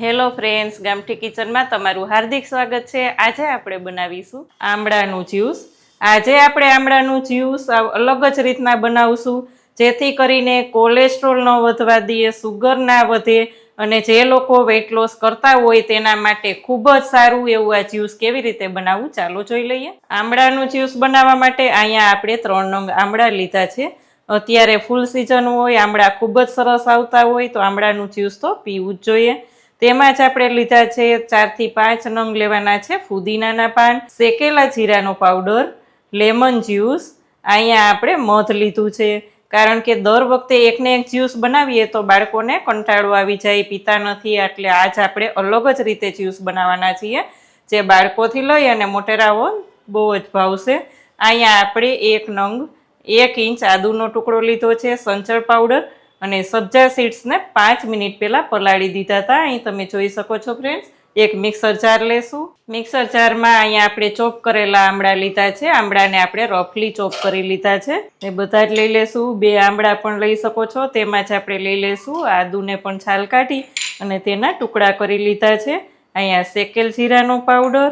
Hello friends, ગામઠી કિચનમાં તમારું હાર્દિક સ્વાગત છે. આજે આપણે બનાવીશું આમળાનું જ્યુસ. આજે આપણે આમળાનું જ્યુસ અલગ જ રીતના બનાવશું, જેથી કરીને કોલેસ્ટ્રોલ ન વધવા દઈએ, સુગર ના વધે અને જે લોકો વેઇટ લોસ કરતા હોય તેના માટે ખૂબ જ સારું એવું આ જ્યુસ કેવી રીતે બનાવવું ચાલો જોઈ લઈએ. આમળાનું જ્યુસ બનાવવા માટે અહીંયા આપણે ત્રણ નંગ આમળા લીધા છે. અત્યારે ફૂલ સિઝન હોય, આમળા ખૂબ જ સરસ આવતા હોય, તો આમળાનું જ્યુસ તો પીવું જ જોઈએ. તેમાં જ આપણે લીધા છે ચારથી પાંચ નંગ લેવાના છે ફુદીનાના પાન, શેકેલા જીરાનો પાવડર, લેમન જ્યુસ. અહીંયા આપણે મધ લીધું છે. કારણ કે દર વખતે એકને એક જ્યુસ બનાવીએ તો બાળકોને કંટાળો આવી જાય, પીતા નથી, એટલે આજ આપણે અલગ જ રીતે જ્યુસ બનાવવાના છીએ, જે બાળકોથી લઈ અને મોટેરાઓ બહુ જ ભાવશે. અહીંયા આપણે એક નંગ, એક ઇંચ આદુનો ટુકડો લીધો છે, સંચળ પાવડર અને સબ્જા સીડ્સને પાંચ મિનિટ પહેલાં પલાળી દીધા હતા. અહીં તમે જોઈ શકો છો ફ્રેન્ડ્સ, એક મિક્સર જાર લેશું. મિક્સર જારમાં અહીંયા આપણે ચોપ કરેલા આમળા લીધા છે. આમળાને આપણે રફલી ચોપ કરી લીધા છે. એ બધા જ લઈ લેશું. બે આમળા પણ લઈ શકો છો. તેમાં જ આપણે લઈ લેશું. આદુને પણ છાલ કાઢી અને તેના ટુકડા કરી લીધા છે. અહીંયા શેકેલ જીરાનો પાવડર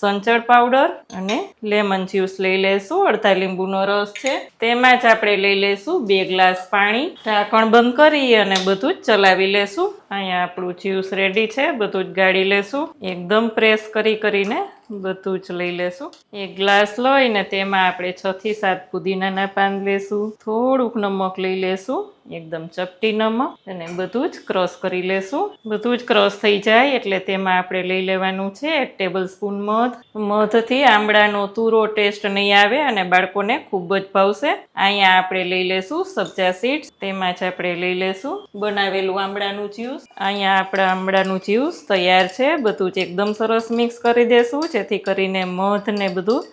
સંચળ પાવડર અને લેમન જ્યુસ લઈ લેશું. અડધા લીંબુનો રસ છે. તેમાં જ આપણે લઈ લેશું બે ગ્લાસ પાણી. ઢાંકણ બંધ કરી અને બધું જ ચલાવી લેશું. અહીંયા આપણું જ્યુસ રેડી છે. બધું જ ગાળી લેશું. એકદમ પ્રેસ કરી કરીને બધું જ લઈ લેશું. એક ગ્લાસ લઈને તેમાં આપણે છ થી સાત પુદીનાના પાન લેશું. થોડુંક નમક લઈ લેશું. એકદમ ચપટી નમક. અને બધું જ ક્રશ કરી લેશું. બધું જ ક્રશ થઈ જાય એટલે તેમાં આપણે લઈ લેવાનું છે એક ટેબલ સ્પૂન મધ. મધથી આમળાનો તુરો ટેસ્ટ નહીં આવે અને બાળકોને ખૂબ જ ભાવશે. અહીંયા આપણે લઈ લેશું સબ્જા સીડ્સ. તેમાં જ આપણે લઈ લેશું બનાવેલું આમળાનું જ્યુસ. અહીંયા આપણા આમળાનું જ્યુસ તૈયાર છે. બધું જ એકદમ સરસ મિક્સ કરી દેશું. જેથી કરીને મધ ને બધું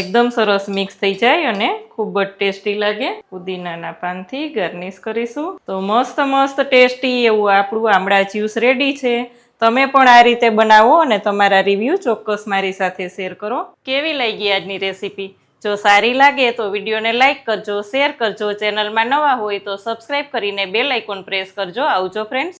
એકદમ સરસ મિક્સ થઈ જાય અને ખૂબ જ ટેસ્ટી લાગે. પુદીનાના પાનથી ગાર્નિશ કરીશું. તો મસ્ત મસ્ત ટેસ્ટી એવું આપણું આમળા જ્યુસ રેડી છે. તમે પણ આ રીતે બનાવો અને તમારા રિવ્યૂ ચોક્કસ મારી સાથે શેર કરો. કેવી લાગી આજની રેસીપી જો સારી લાગે તો વિડીયોને લાઇક કરજો શેર કરજો. ચેનલમાં નવા હોય તો સબસ્ક્રાઇબ કરીને બેલ આઇકોન પ્રેસ કરજો. આવજો ફ્રેન્ડ્સ